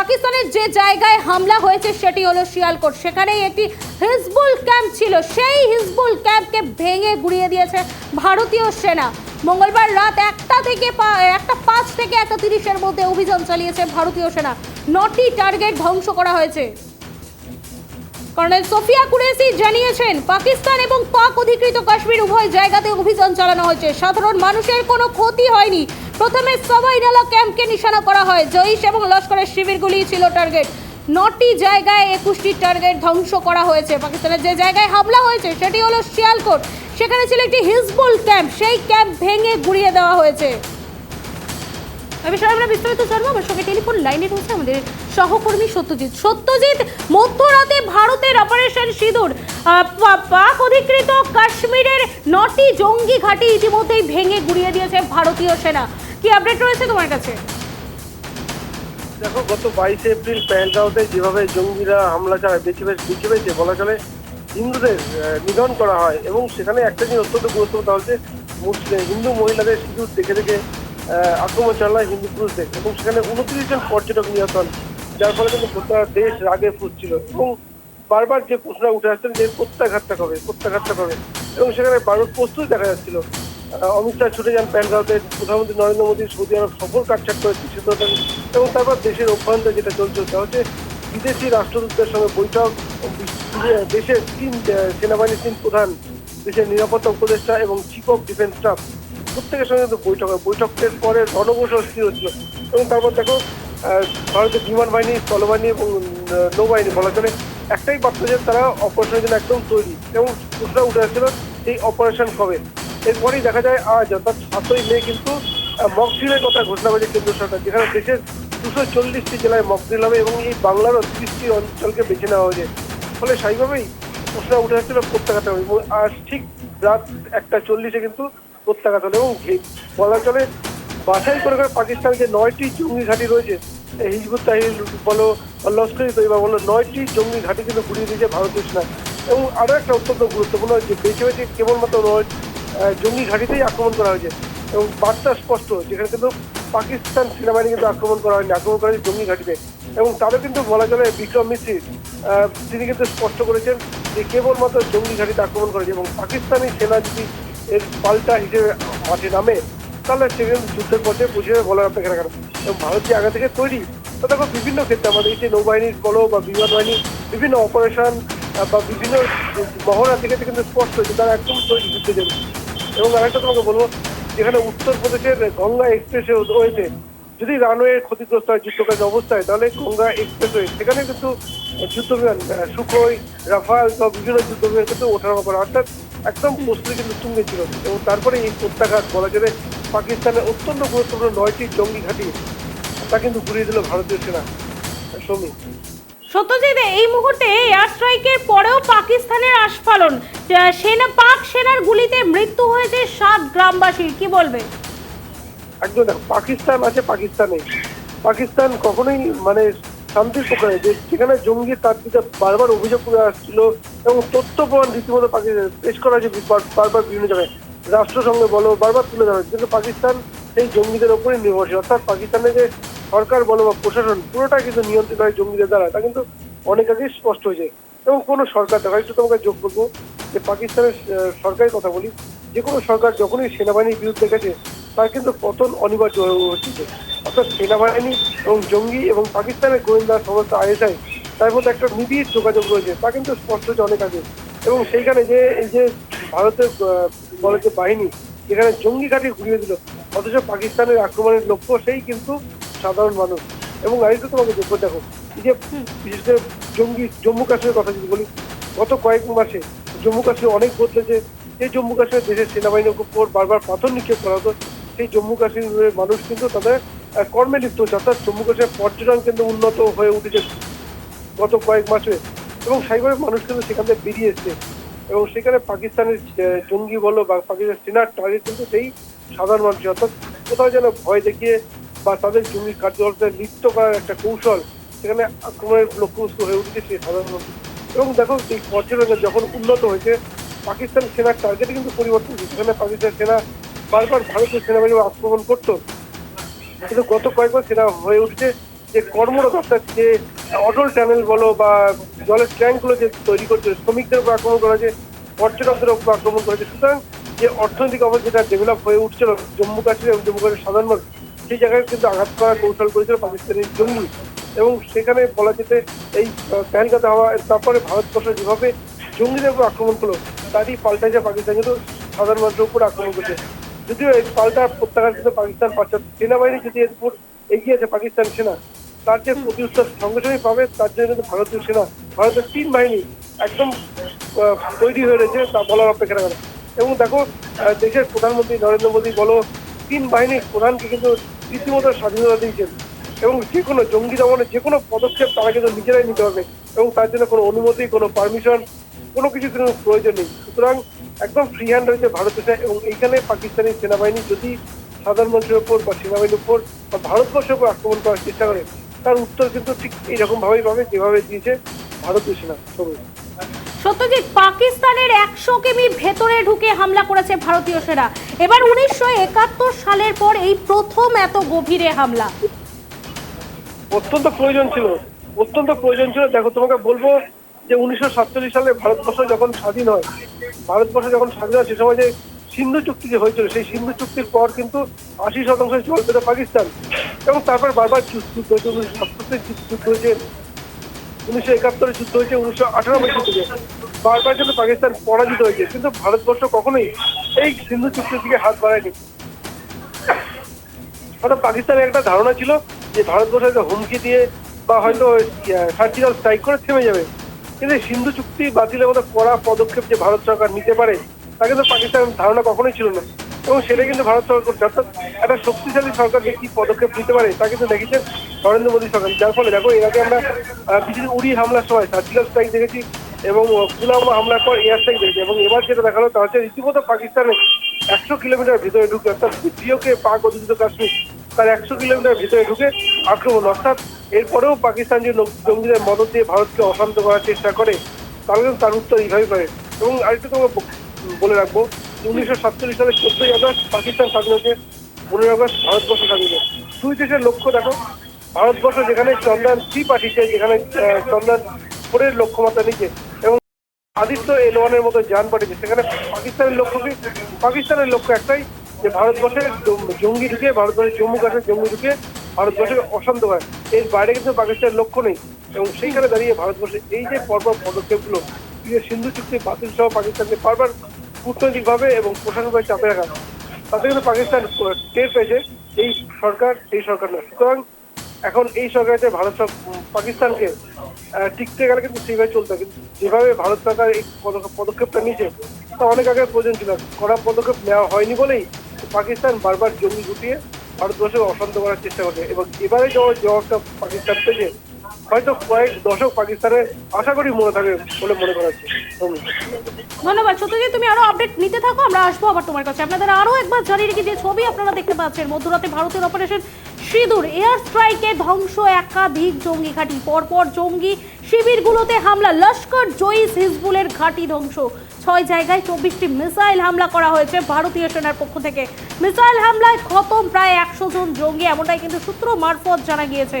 পাকিস্তানের যে জায়গায় হামলা হয়েছে সেটি হলো শিয়ালকোট। সেখানেই একটি হিজবুল ক্যাম্প ছিল। সেই হিজবুল ক্যাম্পকে ভেঙে গুড়িয়ে দিয়েছে ভারতীয় সেনা। মঙ্গলবার রাত একটা থেকে একটা পাঁচ থেকে একটা তিরিশের মধ্যে অভিযান চালিয়েছে ভারতীয় সেনা। নটি টার্গেট ধ্বংস করা হয়েছে। কর্নেল সোফিয়া কুরেসি জানিয়েছেন, পাকিস্তান এবং পাক অধিকৃত কাশ্মীর উভয় জায়গাতে অভিযান চালানো হয়েছে। সাধারণ মানুষের কোনো ক্ষতি হয়নি। প্রথমে সবাইনালা ক্যাম্পকে নিশানা করা হয়। জৈশ এবং লস্করের শিবিরগুলি ছিল টার্গেট নটি জায়গায় একুশটি টার্গেট ধ্বংস করা হয়েছে। পাকিস্তানের যে জায়গায় হামলা হয়েছে, সেটি হলো শিয়ালকোট। সেখানে ছিল একটি হিজবুল ক্যাম্প। সেই ক্যাম্প ভেঙে গুড়িয়ে দেওয়া হয়েছে। এ বিষয়ে আমরা বিস্তারিত জানব। আমার সঙ্গে টেলিফোন লাইনে রয়েছে আমাদের সহকর্মী সত্যজিৎ। সত্যজিৎ, মধ্যরাতে ভারতের অপারেশন সিঁদুর। পাক অধিকৃত কাশ্মীরের নটি জঙ্গি ঘাঁটি ইতিমধ্যেই ভেঙে গুড়িয়ে দিয়েছে ভারতীয় সেনা। কি আপডেট রয়েছে তোমার কাছে? দেখো, গত বাইশে এপ্রিল পেহেলগাঁওতে যেভাবে জঙ্গিরা হামলা চালায়, বেছে বেছে বেছে বেছে বলা চলে হিন্দুদের নিধন করা হয়। এবং সেখানে একটা জিনিস অত্যন্ত গুরুত্বপূর্ণ হচ্ছে মুসলিম, হিন্দু মহিলাদের সিঁদুর দেখে দেখে আক্রমণ চালায় হিন্দু পুরুষদের। এবং সেখানে উনত্রিশ জন পর্যটক নিহত হন, যার ফলে কিন্তু গোটা দেশ রাগে ফুসছিল। এবং বারবার যে প্রশ্ন উঠে আসছেন যে প্রত্যাঘাতটা কবে প্রত্যাঘাতটা কবে? এবং সেখানে বারবার প্রস্তুত দেখা যাচ্ছিল। অমিত শাহ ছুটে যান প্যানগাঁওতে প্রধানমন্ত্রী নরেন্দ্র মোদী সৌদি আরব সফর কাটছাট করে সিদ্ধান্ত নেন। এবং তারপর দেশের অভ্যন্তরে যেটা চলছে তা হচ্ছে বিদেশি রাষ্ট্রদূতদের সঙ্গে বৈঠক দেশের তিন সেনাবাহিনীর তিন প্রধান দেশের নিরাপত্তা উপদেষ্টা এবং চিফ অফ ডিফেন্স স্টাফ প্রত্যেকের সঙ্গে কিন্তু বৈঠক হয়। বৈঠকের পরে রণকৌশল স্থির হচ্ছিল। এবং তারপর দেখো ভারতের বিমান বাহিনী, স্থলবাহিনী এবং নৌবাহিনী বলা চলে। একটাই বার্তা যে তারা অপারেশনের জন্য একদম তৈরি। এবং প্রশ্ন উঠে আসছিল, এই অপারেশন কবে? এরপরেই দেখা যায় আজ অর্থাৎ সাতই মে কিন্তু মকড্রিলের কথা ঘোষণা করেছে কেন্দ্র সরকার, যেখানে দেশের দুশো চল্লিশটি জেলায় মকড্রিল হবে এবং এই বাংলারও তিরিশটি অঞ্চলকে বেছে নেওয়া হয়েছে। ফলে স্বাভাবিকভাবেই প্রশ্ন উঠে আসছিল, প্রত্যাঘাত হবে। আজ ঠিক রাত একটা চল্লিশে কিন্তু প্রত্যাঘাত হলো। এবং ঘে- বলা চলে বাছাই করে করে পাকিস্তান যে নয়টি জঙ্গি ঘাঁটি রয়েছে হিজবুত তাহির, বলো লস্করি তৈবা বলো, নয়টি জঙ্গি ঘাঁটি কিন্তু ঘুরিয়ে দিয়েছে ভারতীয় সেনা। এবং আরও একটা অত্যন্ত গুরুত্বপূর্ণ যে বেছে বেছে কেবলমাত্র নয় জঙ্গি ঘাঁটিতেই আক্রমণ করা হয়েছে। এবং বার্তা স্পষ্ট, যেখানে কিন্তু পাকিস্তান সেনাবাহিনী কিন্তু আক্রমণ করা হয়নি, আক্রমণ করা হয়েছে জঙ্গি ঘাঁটিতে। এবং তারও কিন্তু বলা চলে বিক্রম মিস্ত্রি তিনি কিন্তু স্পষ্ট করেছেন যে কেবলমাত্র জঙ্গি ঘাঁটিতে আক্রমণ করেছে এবং পাকিস্তানি সেনা যদি এর পাল্টা হিসেবে মাঠে নামে, তাহলে সে কিন্তু যুদ্ধের পথে বুঝে বলার অপেক্ষা রাখে না। এবং ভারত যে আগে থেকে তৈরি, তো দেখো বিভিন্ন ক্ষেত্রে আমাদের এই যে নৌবাহিনীর বলো বা বিমান বাহিনী, বিভিন্ন অপারেশন বা বিভিন্ন মহড়া থেকে কিন্তু স্পষ্ট যে তারা একদম তৈরি যুদ্ধের জন্য। এবং আরেকটা তোমাকে বলব যেখানে উত্তরপ্রদেশের গঙ্গা এক্সপ্রেসে হয়েছে। যদি রানওয়ে ক্ষতিগ্রস্ত হয় যুদ্ধকালীন অবস্থায় তাহলে গঙ্গা এক্সপ্রেসওয়ে সেখানে কিন্তু যুদ্ধ বিমান আহ, সুখোই রাফাল বা বিভিন্ন যুদ্ধ বিমান কিন্তু ওঠানামা করা। অর্থাৎ একদম প্রস্তুতি কিন্তু তুঙ্গে ছিল। এবং তারপরে এই প্রত্যাঘাত বলা যাবে পাকিস্তানের অত্যন্ত গুরুত্বপূর্ণ নয়টি জঙ্গি ঘাঁটি তা কিন্তু ঘুরিয়ে দিল ভারতীয় সেনা। সমী সত্যজিৎ, এই মুহূর্তে এয়ার স্ট্রাইকের পরেও পাকিস্তানের আস্ফালন। সেনা, পাক সেনার গুলিতে মৃত্যু হয়েছে সাত গ্রামবাসীর কি বলবে? একদম পাকিস্তান আছে, পাকিস্তানে পাকিস্তান কখনোই মানে শান্তির পক্ষে যে যেখানে জঙ্গি তার দিকে বারবার অভিযোগ করে আসছিল এবং তথ্য প্রমাণ রীতিমতো পাকিস্তান, পেশ করা হয়েছে, বারবার বিভিন্ন জায়গায়। রাষ্ট্রসংঘে বলো, বারবার তুলে ধরা। কিন্তু পাকিস্তান সেই জঙ্গিদের ওপরই নির্ভরশীল। অর্থাৎ পাকিস্তানের যে সরকার বলো বা প্রশাসন, পুরোটা কিন্তু নিয়ন্ত্রিত হয় জঙ্গিদের দ্বারা। তা কিন্তু অনেক আগেই স্পষ্ট হয়েছে। এবং কোনো সরকার, দেখো, একটু তোমাকে যোগ করব, যে পাকিস্তানের সরকারের কথা বলি, যে কোনো সরকার যখনই সেনাবাহিনীর বিরুদ্ধে গেছে, তার কিন্তু পতন অনিবার্য হয়ে হচ্ছে অর্থাৎ সেনাবাহিনী এবং জঙ্গি এবং পাকিস্তানের গোয়েন্দা সংস্থা আইএসআই, তার মধ্যে একটা নিবিড় যোগাযোগ রয়েছে। তা কিন্তু স্পষ্ট হচ্ছে অনেক আগে। এবং সেইখানে যে এই যে ভারতের বলে যে বাহিনী, যেখানে জঙ্গি ঘাঁটি ঘুরিয়ে দিল অথচ পাকিস্তানের আক্রমণের লক্ষ্য সেই কিন্তু সাধারণ মানুষ। এবং আরেকটু তোমাকে দেখো দেখো এই যে বিশেষ করে জঙ্গি জম্মু কাশ্মীরের কথা যদি বলি গত কয়েক মাসে জম্মু কাশ্মীর অনেক বদলেছে। এই জম্মু কাশ্মীর দেশের সেনাবাহিনীর উপর বারবার পাথর নিক্ষেপ করা হতো। সেই জম্মু কাশ্মীরের মানুষ কিন্তু তাদের কর্মে লিপ্ত হচ্ছে অর্থাৎ জম্মু কাশ্মীরের পর্যটন কেন্দ্র উন্নত হয়ে উঠেছে গত কয়েক মাসে। এবং সেইভাবে মানুষ কিন্তু সেখান থেকে বেরিয়ে এসছে। এবং সেখানে পাকিস্তানের জঙ্গি বলো বা পাকিস্তান সেনার টার্গেট কিন্তু সেই সাধারণ মানুষ অর্থাৎ কোথাও যেন ভয় দেখিয়ে বা তাদের জঙ্গি কার্যকলাপে লিপ্ত করার একটা কৌশল সেখানে আক্রমণের লক্ষ্যবস্তু হয়ে উঠেছে সেই সাধারণ মানুষ। এবং দেখো এই পর্যটন যখন উন্নত হয়েছে, পাকিস্তান সেনার টার্গেটে কিন্তু পরিবর্তন হয়েছে। সেখানে পাকিস্তান সেনা বারবার ভারতীয় সেনাবাহিনী আক্রমণ করতো। কিন্তু গত কয়েকবার সেনা হয়ে উঠছে যে কর্মরত, অর্থাৎ যে অটল চ্যানেল বলো বা জলের ট্যাঙ্কগুলো যে তৈরি করছে, শ্রমিকদের উপর আক্রমণ করা হয়েছে, পর্যটকদের উপর আক্রমণ করেছে সুতরাং যে অর্থনৈতিক অবস্থা যেটা ডেভেলপ হয়ে উঠছিল জম্মু কাশ্মীর এবং জম্মু কাশ্মীর সাধারণ মানুষ, সেই জায়গায় কিন্তু আঘাত করার কৌশল করেছিল পাকিস্তানের জঙ্গি এবং সেখানে বলা যেতে এই প্যানগাতে হওয়া তারপরে ভারতবর্ষ যেভাবে জঙ্গিদের উপর আক্রমণ করল, তারই পাল্টাইছে পাকিস্তান কিন্তু সাধারণ মানুষের উপর আক্রমণ করছে যদিও এই পাল্টা প্রত্যাঘাত কিন্তু পাকিস্তান পাচ্ছে, সেনাবাহিনী যদি এর উপর এগিয়ে আছে পাকিস্তান সেনা, তার যে প্রতি উত্তর সঙ্গে সঙ্গে পাবে, তার জন্য কিন্তু ভারতীয় সেনা, ভারতের তিন বাহিনী একদম তৈরি হয়ে রয়েছে, তা বলার অপেক্ষা রাখে। এবং দেখো দেশের প্রধানমন্ত্রী নরেন্দ্র মোদী বলো, তিন বাহিনীর প্রধানকে কিন্তু রীতিমতো স্বাধীনতা দিয়েছেন। এবং যে কোনো জঙ্গি দমনের যে কোনো পদক্ষেপ তারা কিন্তু নিজেরাই নিতে হবে এবং তার জন্য কোনো অনুমতি, কোনো পারমিশন কোনো কিছু কোনো প্রয়োজন নেই। সুতরাং একদম ফ্রি হ্যান্ড রয়েছে ভারতের সাথে এবং এইখানে পাকিস্তানি সেনাবাহিনী যদি সাধারণ মানুষের উপর বা সেনাবাহিনীর উপর বা ভারতবর্ষের উপর আক্রমণ করার চেষ্টা করে, তার উত্তর কিন্তু ঠিক এইরকম ভাবেই পাবে, যেভাবে দিয়েছে ভারতীয় সেনা। সবুজ সত্যজিৎ, পাকিস্তানের একশো কিমি ভেতরে ঢুকে হামলা করেছে ভারতীয় সেনা। এবার উনিশশো একাত্তর সালের পর এই প্রথম এত গভীরে হামলা। অত্যন্ত প্রয়োজন ছিল, অত্যন্ত প্রয়োজন ছিল। দেখো, তোমাকে বলব যে উনিশশো সাতচল্লিশ সালে ভারতবর্ষ যখন স্বাধীন হয়, ভারতবর্ষ যখন স্বাধীন হয়, সে সময় যে সিন্ধু চুক্তি যে হয়েছিল, সেই সিন্ধু চুক্তির পর কিন্তু আশি শতাংশ জল পেত পাকিস্তান। এবং তারপর বারবার যুদ্ধ যুদ্ধ উনিশশো একাত্তরে যুদ্ধ হয়েছে, উনিশশো যুদ্ধ হয়েছে বারবার কিন্তু পাকিস্তান পরাজিত হয়েছে, কিন্তু ভারতবর্ষ কখনোই এই সিন্ধু চুক্তির দিকে হাত বাড়ায়নি। অর্থাৎ পাকিস্তানের একটা ধারণা ছিল যে ভারতবর্ষ হয়তো হুমকি দিয়ে বা হয়তো সার্জিক্যাল স্ট্রাইক করে থেমে যাবে। কিন্তু সিন্ধু চুক্তি বাতিলের মতো কড়া পদক্ষেপ যে ভারত সরকার নিতে পারে, তা কিন্তু পাকিস্তানের ধারণা কখনোই ছিল না। এবং সেটা কিন্তু ভারত সরকার, অর্থাৎ একটা শক্তিশালী সরকার যে কি পদক্ষেপ নিতে পারে, তা কিন্তু দেখেছেন নরেন্দ্র মোদী সরকার, যার ফলে দেখো এর আগে আমরা কিছু উড়ি হামলার সময় সার্জিক্যাল স্ট্রাইক দেখেছি এবং পুলওয়ামা হামলার পর এয়ার স্ট্রাইক দেখেছি এবং এবার যেটা দেখাল তা হচ্ছে রীতিমতো পাকিস্তানের একশো কিলোমিটার ভিতরে ঢুকে, অর্থাৎ পিওকে পাক অধিকৃত কাশ্মীর, তার একশো কিলোমিটার ভিতরে ঢুকে আক্রমণ। অর্থাৎ এরপরেও পাকিস্তান যে জঙ্গিদের মদত দিয়ে ভারতকে অশান্ত করার চেষ্টা করে তাহলে তার উত্তর এইভাবেই পাবে। এবং আরেকটু তোমাকে ব- বলে রাখব, উনিশশো সাতচল্লিশ সালের চোদ্দই আগস্ট পাকিস্তান স্বাধীন হয়েছে, পনেরোই আগস্ট ভারতবর্ষ স্বাধীন দুই দেশের লক্ষ্য দেখো ভারতবর্ষ যেখানে চন্দ্রায়ন থ্রি পাঠিয়েছে, যেখানে চন্দ্রায়ন ফোরের লক্ষ্যমাত্রা নিচে এবং আদিত্য এল ওয়ানের মতো যান পাঠিয়েছে, সেখানে পাকিস্তানের লক্ষ্য কি? পাকিস্তানের লক্ষ্য একটাই যে ভারতবর্ষে জঙ্গি ঢুকে ভারতবর্ষের জম্মু কাশ্মীর জঙ্গি ঢুকে ভারতবর্ষকে অশান্ত হয়। এর বাইরে কিন্তু পাকিস্তানের লক্ষ্য নেই এবং সেইখানে দাঁড়িয়ে ভারতবর্ষে এই যে পরপর পদক্ষেপগুলো সিন্ধু চুক্তি বাতিল সহ পাকিস্তানকে বারবার কূটনৈতিকভাবে এবং প্রশাসনভাবে চাপে রাখা, তাতে কিন্তু পাকিস্তান টের পেয়েছে, এই সরকার এই সরকার নয়। সুতরাং এখন এই সরকার ভারত পাকিস্তানকে টিকতে গেলে কিন্তু সেইভাবে চলতে। কিন্তু যেভাবে ভারত সরকার এই পদক্ষেপ- পদক্ষেপটা নিয়েছে, তা অনেক আগে প্রয়োজন ছিল। কড়া পদক্ষেপ নেওয়া হয়নি বলেই পাকিস্তান বারবার জমি গুটিয়ে ভারতবর্ষকে অশান্ত করার চেষ্টা করছে। এবং এবারে জবাব জবাবটা পাকিস্তান পেয়েছে হয়তো কয়েক দশক পাকিস্তানের আশা করি মনে থাকে বলে মনে করা হচ্ছে। ধন্যবাদ। সত্যজিৎ, তুমি আরও আপডেট নিতে থাকো, আমরা আসব আবার তোমার কাছে। আপনাদের আরও একবার জানিয়ে রেখে যে ছবি আপনারা দেখতে পাচ্ছেন। মধ্যরাতে ভারতের অপারেশন সিঁদুর, এয়ার স্ট্রাইকে ধ্বংস, একাধিক জঙ্গি ঘাঁটি, পরপর জঙ্গি শিবিরগুলোতে হামলা, লস্কর জয়িস হিজবুলের ঘাঁটি ধ্বংস। ছয় জায়গায় চব্বিশটি মিসাইল হামলা করা হয়েছে ভারতীয় সেনার পক্ষ থেকে। মিসাইল হামলায় খতম প্রায় একশো জন জঙ্গি, এমনটাই কিন্তু সূত্র মারফত জানা গিয়েছে।